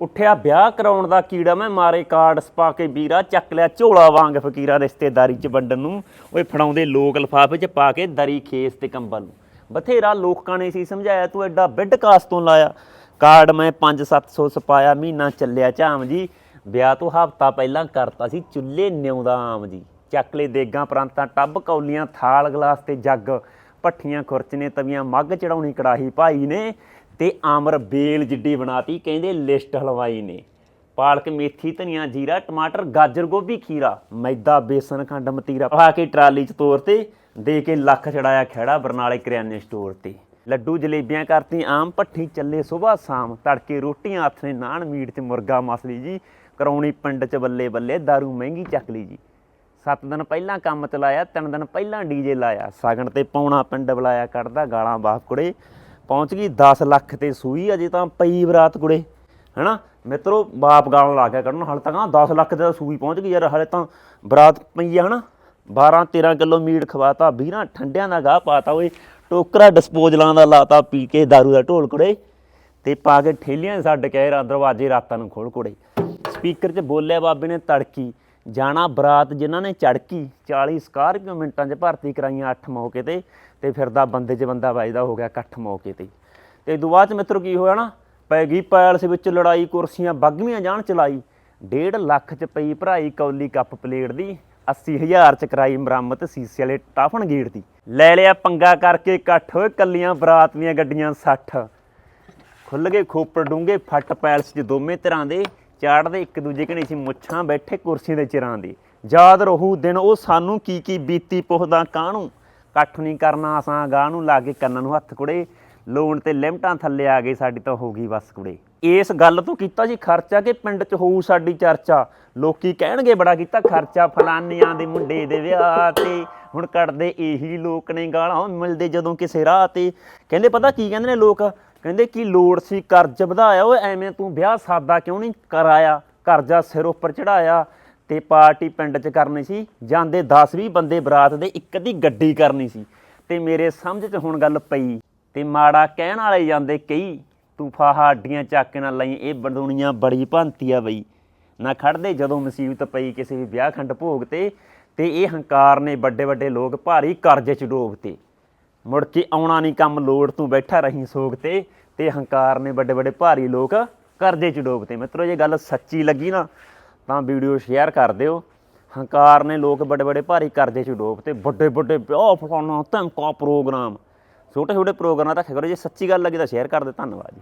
ਉੱਠਿਆ ਵਿਆਹ ਕਰਾਉਣ ਦਾ ਕੀੜਾ, ਮੈਂ ਮਾਰੇ ਕਾਰਡ ਸਪਾ ਕੇ ਵੀਰਾ, ਚੱਕ ਲਿਆ ਝੋਲਾ ਵਾਂਗ ਫਕੀਰਾ ਰਿਸ਼ਤੇਦਾਰੀ ਚ ਵੰਡਣ ਨੂੰ। ਓਏ ਫੜਾਉਂਦੇ ਲੋਕ ਲਫਾਫੇ ਚ ਪਾ ਕੇ ਦਰੀ ਖੇਸ ਤੇ ਕੰਬਲ ਨੂੰ। ਬਥੇਰਾ ਲੋਕਾਂ ਨੇ ਸੀ ਸਮਝਾਇਆ, ਤੂੰ ਐਡਾ ਬਿੱਡ ਕਾਸ ਤੋਂ ਲਾਇਆ। ਕਾਰਡ ਮੈਂ 5-700 ਸਪਾਇਆ, ਮਹੀਨਾ ਚੱਲਿਆ ਝਾਮ ਜੀ। ਵਿਆਹ ਤੋਂ ਹਫ਼ਤਾ ਪਹਿਲਾਂ ਕਰਤਾ ਸੀ ਚੁੱਲ੍ਹੇ ਨਿਉਂਦਾ ਆਮ ਜੀ। ਚੱਕ ਲੈ ਦੇਗਾਂ, ਪ੍ਰਾਂਤਾਂ, ਟੱਬ, ਕੌਲੀਆਂ, ਥਾਲ, ਗਲਾਸ ਤੇ ਜੱਗ। ਭੱਠੀਆਂ ਖੁਰਚਨੇ ਤਵੀਆਂ, ਮੱਗ ਚੜਾਉਣੀ ਕੜਾਹੀ ਭਾਈ ਨੇ। ਤੇ ਆਮਰ ਬੇਲ ਜਿੱਡੀ ਬਣਾਤੀ, ਕਹਿੰਦੇ ਲਿਸਟ ਹਲਵਾਈ ਨੇ। ਪਾਲਕ ਮੇਥੀ, ਧਨੀਆ, ਜੀਰਾ, ਟਮਾਟਰ, ਗਾਜਰ, ਗੋਭੀ, ਖੀਰਾ, ਮੈਦਾ, ਬੇਸਨ, ਖੰਡ, ਮਤੀਰਾ ਪਾ ਕੇ ਟਰਾਲੀ 'ਚ ਤੋਰ ਤੇ ਦੇ ਕੇ ਲੱਖ ਚੜਾਇਆ ਖਹਿੜਾ ਬਰਨਾਲੇ ਕਰਿਆਨੇ ਸਟੋਰ ਤੇ। ਲੱਡੂ ਜਲੇਬੀਆਂ ਕਰਤੀ ਆਮ ਪੱਠੀ ਚੱਲੇ ਸਵੇਰ ਸ਼ਾਮ, ਤੜਕੇ ਰੋਟੀਆਂ, ਹੱਥ ਨੇ ਨਾਨ, ਮੀਟ 'ਚ ਮੁਰਗਾ, ਮਸਲੀ ਜੀ, ਕਰਾਉਣੀ ਪਿੰਡ 'ਚ ਬੱਲੇ ਬੱਲੇ दारू ਮਹਿੰਗੀ ਚੱਕ ਲਈ ਜੀ। ਸੱਤ ਦਿਨ ਪਹਿਲਾਂ ਕੰਮ ਚਲਾਇਆ, ਤਿੰਨ ਦਿਨ ਪਹਿਲਾਂ ਡੀਜੇ ਲਾਇਆ, ਸਾਗਣ ਤੇ ਪੌਣਾ ਪਿੰਡ ਬੁਲਾਇਆ, ਕੱਢਦਾ ਗਾਲਾਂ ਬਾਪ ਕੁੜੇ। ਪਹੁੰਚ ਗਈ 10 ਲੱਖ ਤੇ ਸੂਈ, ਅਜੇ ਤਾਂ ਪਈ ਬਰਾਤ ਕੁੜੇ, ਹੈਨਾ? ਮਿੱਤਰੋ, ਬਾਪ ਗਾਲਾਂ ਲਾ ਕੇ ਕੱਢਣ, ਹਾਲੇ ਤੱਕ 10 ਲੱਖ ਤੇ ਤਾਂ ਸੂਈ ਪਹੁੰਚ ਗਈ ਯਾਰ, ਹਾਲੇ ਤਾਂ ਬਰਾਤ ਪਈ ਆ, ਹਨਾ? 12 13 ਕਿਲੋ ਮੀਟ ਖਵਾਤਾ, ਵੀਰਾਂ ਠੰਡਿਆਂ ਦਾ ਗਾਹ ਪਾਤਾ ਓਏ, ਟੋਕਰਾ ਡਿਸਪੋਜ਼ਲਾਂ ਦਾ ਲਾਤਾ ਪੀ ਕੇ दारू ਦਾ ਢੋਲ ਕੁੜੇ, ਤੇ ਪਾ ਕੇ ਠੇਲੀਆਂ 'ਚ ਛੱਡ ਕੇ ਰਾ ਦਰਵਾਜ਼ੇ ਰਾਤਾਂ ਨੂੰ ਖੋਲ ਕੁੜੇ। ਸਪੀਕਰ 'ਚ ਬੋਲਿਆ ਬਾਬੇ ਨੇ ਤੜਕੀ, ਜਾਣਾ ਬਰਾਤ ਜਿਨ੍ਹਾਂ ਨੇ ਚੜਕੀ 40 ਸਕਾਰਪੀਓ ਮਿੰਟਾਂ 'ਚ ਭਰਤੀ ਕਰਾਈਆਂ 8 ਮੌਕੇ ਤੇ ਤੇ ਫਿਰਦਾ ਬੰਦੇ 'ਚ ਬੰਦਾ ਵੱਜਦਾ, ਹੋ ਗਿਆ ਇਕੱਠ ਮੌਕੇ ਤੇ ਤੇ ਇਦੋਂ ਬਾਅਦ 'ਚ ਮਿੱਤਰੋ ਕੀ ਹੋਇਆ ਨਾ, ਪੈ ਗਈ ਪੈਲਸ ਵਿੱਚ ਲੜਾਈ, ਕੁਰਸੀਆਂ ਬੱਗਵੀਆਂ ਜਾਣ ਚਲਾਈ। 1.5 ਲੱਖ 'ਚ ਪਈ ਭਰਾਈ ਕੌਲੀ ਕੱਪ ਪਲੇਟ ਦੀ 80000 ਚ ਕਰਾਈ ਮੁਰੰਮਤ ਸੀਸੇ ਵਾਲੇ ਟਾਫਣ ਗੇਟ ਦੀ। ਲੈ ਲਿਆ ਪੰਗਾ ਕਰਕੇ ਇਕੱਠ ਹੋਏ ਕੱਲੀਆਂ ਬਰਾਤ ਦੀਆਂ ਗੱਡੀਆਂ 60 ਖੁੱਲ ਗਏ ਖੋਪੜ ਡੂੰਗੇ ਫੱਟ ਪੈਲਸ 'ਚ ਦੋਵੇਂ ਤਰ੍ਹਾਂ ਦੇ ਚਾੜਦੇ ਇੱਕ ਦੂਜੇ ਕਨੇ ਸੀ ਮੁੱਛਾਂ ਬੈਠੇ ਕੁਰਸੀ ਦੇ ਚਿਰਾਂ ਦੇ। ਯਾਦ ਰਹੂ ਦਿਨ, ਉਹ ਸਾਨੂੰ ਕੀ ਕੀ ਬੀਤੀ ਪੁੱਛਦਾ ਕਾਹਨੂੰ? ਇਕੱਠ ਨਹੀਂ ਕਰਨਾ ਅਸਾਂ ਗਾਹ ਨੂੰ ਲਾ ਕੇ ਕੰਨਾਂ ਨੂੰ ਹੱਥ ਕੁੜੇ ਲੋਨ ਤੇ ਲਿਮਟਾਂ ਥੱਲੇ ਆ ਗਏ ਸਾਡੀ ਤਾਂ ਹੋ ਗਈ ਬਸ ਕੁੜੇ। ਇਸ ਗੱਲ ਤੋਂ ਕੀਤਾ ਜੀ ਖਰਚਾ ਕਿ ਪਿੰਡ 'ਚ ਹੋਊ ਸਾਡੀ ਚਰਚਾ। ਲੋਕੀ ਕਹਿਣਗੇ ਬੜਾ ਕੀਤਾ ਖਰਚਾ ਫਲਾਨਿਆਂ ਦੇ ਮੁੰਡੇ ਦੇ ਵਿਆਹ ਤੇ। ਹੁਣ ਕੱਢਦੇ ਇਹੀ ਲੋਕ ਨੇ ਗਾਲਾਂ ਮਿਲਦੇ ਜਦੋਂ ਕਿਸੇ ਰਾਹ ਤੇ। ਕਹਿੰਦੇ ਪਤਾ ਕੀ ਕਹਿੰਦੇ ਨੇ ਲੋਕ? ਕਹਿੰਦੇ ਕੀ ਲੋੜ ਸੀ ਕਰਜ਼ ਵਧਾਇਆ ਓਏ ਐਵੇਂ ਤੂੰ ਵਿਆਹ ਸਾਦਾ ਕਿਉਂ ਨਹੀਂ ਕਰਾਇਆ? ਕਰਜ਼ਾ ਸਿਰ ਉੱਪਰ ਚੜਾਇਆ ਤੇ ਪਾਰਟੀ ਪਿੰਡ ਚ ਕਰਨੀ ਸੀ, ਜਾਂਦੇ 10 20 ਬੰਦੇ ਬਰਾਤ ਦੇ ਇੱਕ ਅੱਧੀ ਗੱਡੀ ਕਰਨੀ ਸੀ। ਤੇ ਮੇਰੇ ਸਮਝ 'ਚ ਹੁਣ ਗੱਲ ਪਈ, ਤੇ ਮਾੜਾ ਕਹਿਣ ਵਾਲੇ ਜਾਂਦੇ ਕਈ, ਤੂੰ ਫਾਹਾ ਅੱਡੀਆਂ ਚੱਕ ਕੇ ਨਾ ਲਈ, ਇਹ ਦੁਨੀਆ ਬੜੀ ਭੰਤੀ ਆ ਬਈ। ਨਾ ਖੜਦੇ ਜਦੋਂ ਮੁਸੀਬਤ ਪਈ ਕਿਸੇ ਵੀ ਵਿਆਹ ਖੰਡ ਭੋਗ ਤੇ ਤੇ ਇਹ ਹੰਕਾਰ ਨੇ ਵੱਡੇ ਵੱਡੇ ਲੋਕ ਭਾਰੀ ਕਰਜ਼ੇ 'ਚ ਡੋਬਤੇ ਮੁੜ ਕੇ ਆਉਣਾ ਨਹੀਂ ਕੰਮ ਲੋੜ, ਤੂੰ ਬੈਠਾ ਰਹੀਂ ਸੋਗ ਤੇ ਤੇ ਹੰਕਾਰ ਨੇ ਵੱਡੇ ਵੱਡੇ ਭਾਰੀ ਲੋਕ ਕਰਜ਼ੇ 'ਚ ਡੋਬਤੇ ਮਿੱਤਰੋ ਇਹ ਗੱਲ ਸੱਚੀ ਲੱਗੀ ਨਾ ਤਾਂ ਵੀਡੀਓ ਸ਼ੇਅਰ ਕਰ ਦਿਓ। ਹੰਕਾਰ ਨੇ ਲੋਕ ਬੜੇ ਵੱਡੇ ਭਾਰੀ ਕਰਜ਼ੇ 'ਚ ਡੋਬਤੇ ਵੱਡੇ ਵੱਡੇ ਵਿਆਹ ਫਲਾਣਾ ਧਮਕਾ ਪ੍ਰੋਗਰਾਮ। ਛੋਟੇ ਛੋਟੇ ਪ੍ਰੋਗਰਾਮ ਰੱਖਿਆ ਕਰੋ ਜੇ, ਸੱਚੀ ਗੱਲ ਲੱਗੀ ਤਾਂ ਸ਼ੇਅਰ ਕਰ ਦਿਓ। ਧੰਨਵਾਦ ਜੀ।